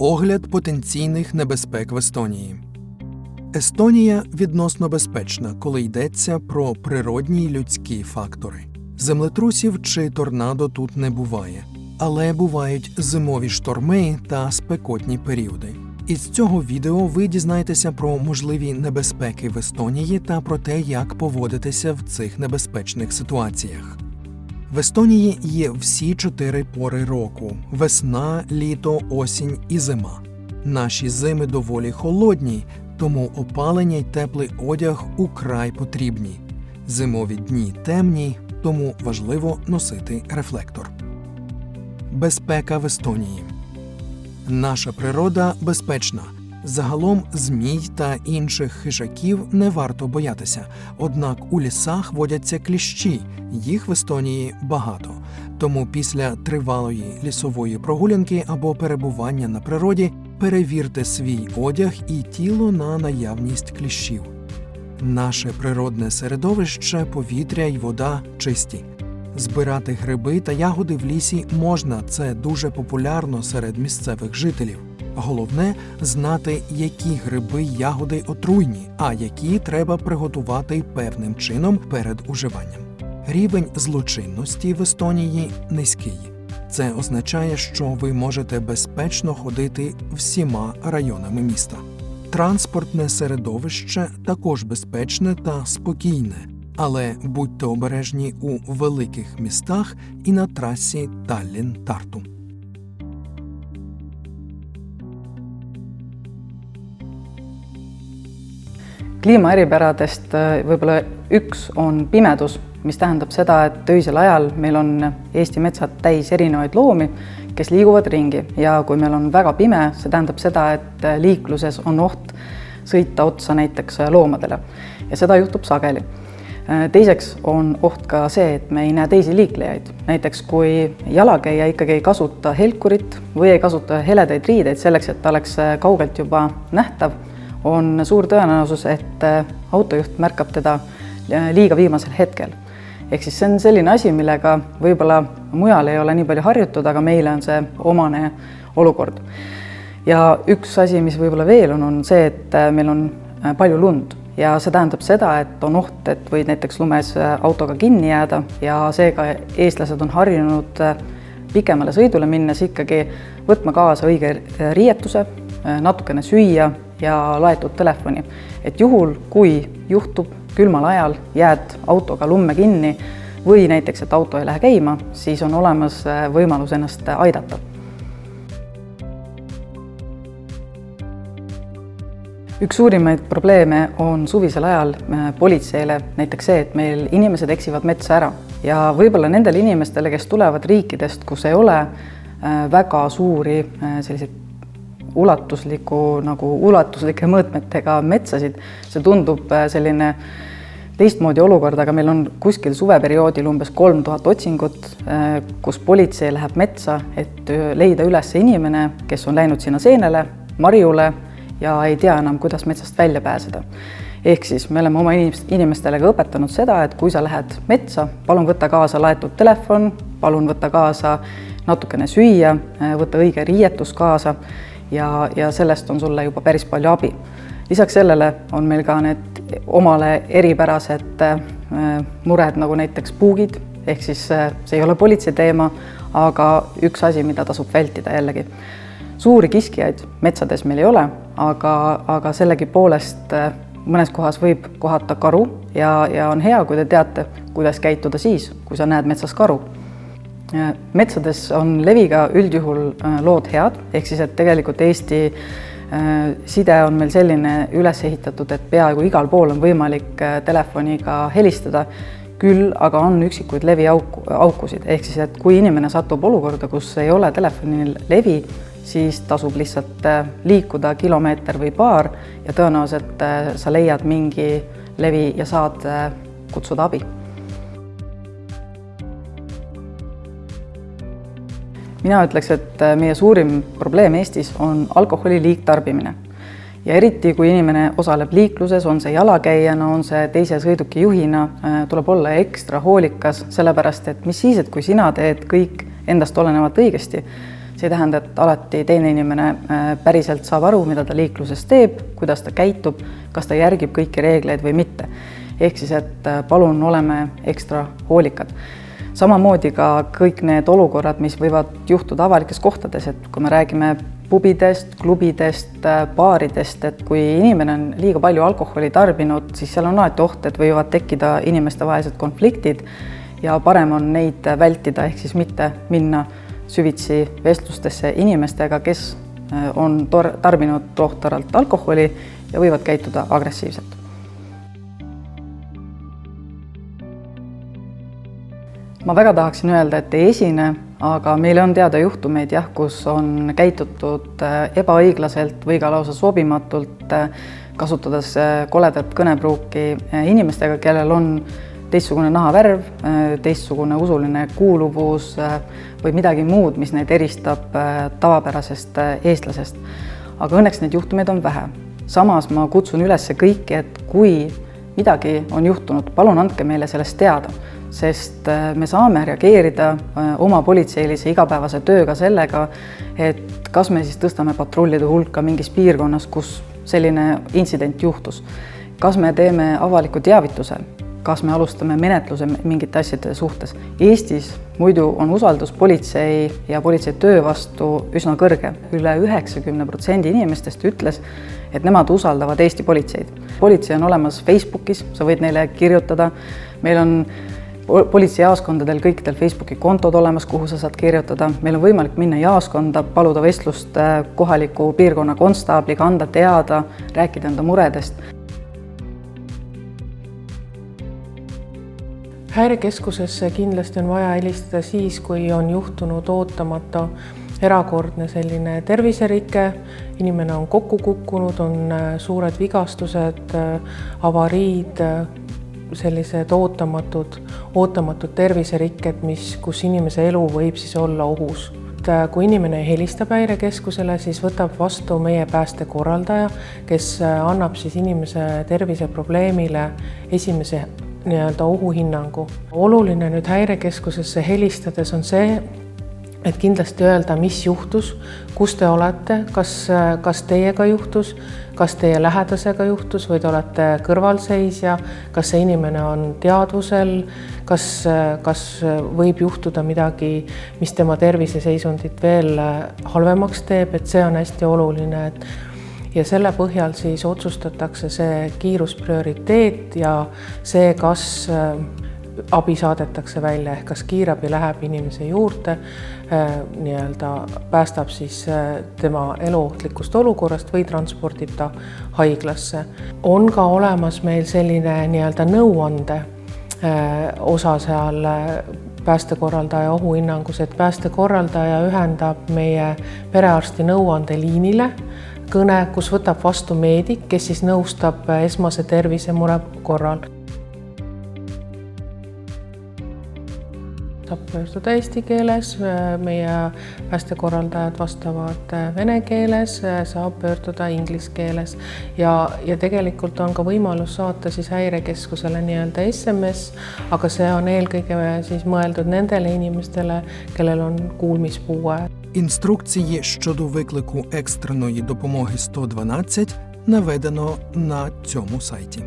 Огляд потенційних небезпек в Естонії. Естонія відносно безпечна, коли йдеться про природні людські фактори. Землетрусів чи торнадо тут не буває, але бувають зимові шторми та спекотні періоди. Із цього відео ви дізнаєтеся про можливі небезпеки в Естонії та про те, як поводитися в цих небезпечних ситуаціях. В Естонії є всі чотири пори року: весна, літо, осінь і зима. Наші зими доволі холодні, тому опалення й теплий одяг украй потрібні. Зимові дні темні, тому важливо носити рефлектор. Безпека в Естонії. Наша природа безпечна. Загалом змій та інших хижаків не варто боятися. Однак у лісах водяться кліщі, їх в Естонії багато. Тому після тривалої лісової прогулянки або перебування на природі перевірте свій одяг і тіло на наявність кліщів. Наше природне середовище, повітря й вода чисті. Збирати гриби та ягоди в лісі можна, це дуже популярно серед місцевих жителів. Головне знати, які гриби ягоди отруйні, а які треба приготувати певним чином перед уживанням. Рівень злочинності в Естонії низький. Це означає, що ви можете безпечно ходити всіма районами міста. Транспортне середовище також безпечне та спокійне, але будьте обережні у великих містах і на трасі Таллін-Тарту. Kliima eripäradest äh, võib-olla üks on pimedus, mis tähendab seda, et öisel ajal meil on Eesti metsad täis erinevaid loomi, kes liiguvad ringi. Ja kui meil on väga pime, see tähendab seda, et äh, liikluses on oht sõita otsa näiteks äh, loomadele. Ja seda juhtub sageli. teiseks on oht ka see, et me ei näe teisi liiklejaid, näiteks kui jalakäija ikkagi ei kasuta helkurit või ei kasuta heledaid riideid selleks, et ta oleks kaugelt juba nähtav on suur tõenäosus, et äh, autojuht märkab teda äh, liiga viimasel hetkel. ehk siis see on selline asi, millega võib-olla mujal ei ole nii palju harjutud, aga meile on see omane olukord. ja üks asi, mis võib-olla veel on, on see, et äh, meil on palju lund ja see tähendab seda, et on oht, et võid näiteks lumes autoga kinni jääda ja seega eestlased on harjunud pikemale sõidule minnes ikkagi võtma kaasa õige riietuse, natukene süüa ja laetud telefoni. et juhul, kui juhtub külmal ajal, jääd autoga lumme kinni või näiteks, et auto ei lähe käima, siis on olemas äh, võimalus ennast aidata. üks suurimaid probleeme on suvisel ajal äh, politseile näiteks see, et meil inimesed eksivad metsa ära ja võib-olla nendele inimestele, kes tulevad riikidest, kus ei ole äh, väga suuri selliseid ulatusliku nagu ulatuslike mõõtmetega metsasid, see tundub äh, selline teistmoodi olukord, aga meil on kuskil suveperioodil umbes kolm tuhat otsingut, äh, kus politsei läheb metsa, et äh, leida üles inimene, kes on läinud sinna seenele, marjule ja ei tea enam, kuidas metsast välja pääseda. ehk siis me oleme oma inimestele ka õpetanud seda, et kui sa lähed metsa, palun võta kaasa laetud telefon, palun võta kaasa natukene süüa, võta õige riietus kaasa ja, ja sellest on sulle juba päris palju abi. lisaks sellele on meil ka need omale eripärased äh, mured, nagu näiteks puugid, ehk siis äh, see ei ole politsei teema, aga üks asi, mida tasub vältida jällegi. suuri kiskjaid metsades meil ei ole, aga, aga sellegipoolest äh, mõnes kohas võib kohata karu ja, ja on hea, kui te teate, kuidas käituda siis, kui sa näed metsas karu metsades on leviga üldjuhul äh, lood head, ehk siis, et tegelikult Eesti äh, side on meil selline üles ehitatud, et peaaegu igal pool on võimalik äh, telefoniga helistada, küll aga on üksikuid leviauku, aukusid, ehk siis, et kui inimene satub olukorda, kus ei ole telefonil levi, siis tasub lihtsalt liikuda kilomeeter või paar ja tõenäoliselt sa leiad mingi levi ja saad kutsuda abi mina ütleks, et äh, meie suurim probleem Eestis on alkoholi liigtarbimine. ja eriti, kui inimene osaleb liikluses, on see jalakäijana, on see teise sõiduki juhina, äh, tuleb olla ekstra hoolikas, sellepärast et mis siis, et kui sina teed kõik endast olenevat õigesti, see ei tähenda, et alati teine inimene äh, päriselt saab aru, mida ta liikluses teeb, kuidas ta käitub, kas ta järgib kõiki reegleid või mitte. ehk siis, et palun oleme ekstra hoolikad. Samamoodi ka kõik need olukorrad, mis võivad juhtuda avalikes kohtades, et kui me räägime pubidest, klubidest, baaridest, et kui inimene on liiga palju alkoholi tarbinud, siis seal on alati oht, et võivad tekkida inimestevahelised konfliktid ja parem on neid vältida, ehk siis mitte minna süvitsi vestlustesse inimestega, kes äh, on tor-, tarbinud tohtralt alkoholi ja võivad käituda agressiivselt. Ma väga tahaksin öelda, et ei esine, aga meile on teada juhtumeid jah, kus on käitutud äh, ebaõiglaselt või ka lausa sobimatult, äh, kasutades koledat kõnepruuki inimestega, kellel on teistsugune nahavärv, teistsugune usuline kuuluvus või midagi muud, mis neid eristab tavapärasest eestlasest. aga õnneks neid juhtumeid on vähe. samas ma kutsun üles kõiki, et kui midagi on juhtunud, palun andke meile sellest teada, sest me saame reageerida oma politseilise igapäevase tööga sellega, et kas me siis tõstame patrullide hulka mingis piirkonnas, kus selline intsident juhtus, kas me teeme avaliku teavituse kas me alustame menetluse mingite asjade suhtes. Eestis muidu on usaldus politsei ja politsei töö vastu üsna kõrge üle. üle üheksakümne protsendi inimestest ütles, et nemad usaldavad Eesti politseid. politsei on olemas Facebookis, sa võid neile kirjutada, meil on politseijaoskondadel kõikidel Facebooki kontod olemas, kuhu sa saad kirjutada, meil on võimalik minna jaoskonda, paluda vestlust äh, kohaliku piirkonna konstaabliga, anda teada, rääkida enda muredest häirekeskusesse kindlasti on vaja helistada siis, kui on juhtunud ootamatu erakordne selline terviserike, inimene on kokku kukkunud, on äh, suured vigastused, äh, avariid, äh, sellised ootamatud, ootamatud terviserikked, mis, kus inimese elu võib siis olla ohus. Kui inimene helistab häirekeskusele, siis võtab vastu meie päästekorraldaja, kes annab siis inimese terviseprobleemile esimese nii-öelda ohuhinnangu. oluline nüüd häirekeskusesse helistades on see, et kindlasti öelda, mis juhtus, kus te olete, kas, kas teiega juhtus, kas teie lähedasega juhtus või te olete kõrvalseisja, kas see inimene on teadvusel, kas, kas võib juhtuda midagi, mis tema terviseseisundit veel halvemaks teeb, et see on hästi oluline, et ja selle põhjal siis otsustatakse see kiirusprioriteet ja see, kas äh, abi saadetakse välja ehk kas kiirabi läheb inimese juurde, äh, nii-öelda päästab siis äh, tema eluohtlikust olukorrast või transpordib ta haiglasse. on ka olemas meil selline nii-öelda nõuande osa seal päästekorraldaja ohuhinnangus, et päästekorraldaja ühendab meie perearsti nõuandeliinile kõne, kus võtab vastu meedik, kes siis nõustab esmase tervisemure korral. saab pöörduda eesti keeles, meie päästekorraldajad vastavad vene keeles, saab pöörduda inglise keeles ja, ja tegelikult on ka võimalus saata siis häirekeskusele nii-öelda SMS, aga see on eelkõige siis mõeldud nendele inimestele, kellel on kuulmispuue Інструкції щодо виклику екстреної допомоги 112 наведено на цьому сайті.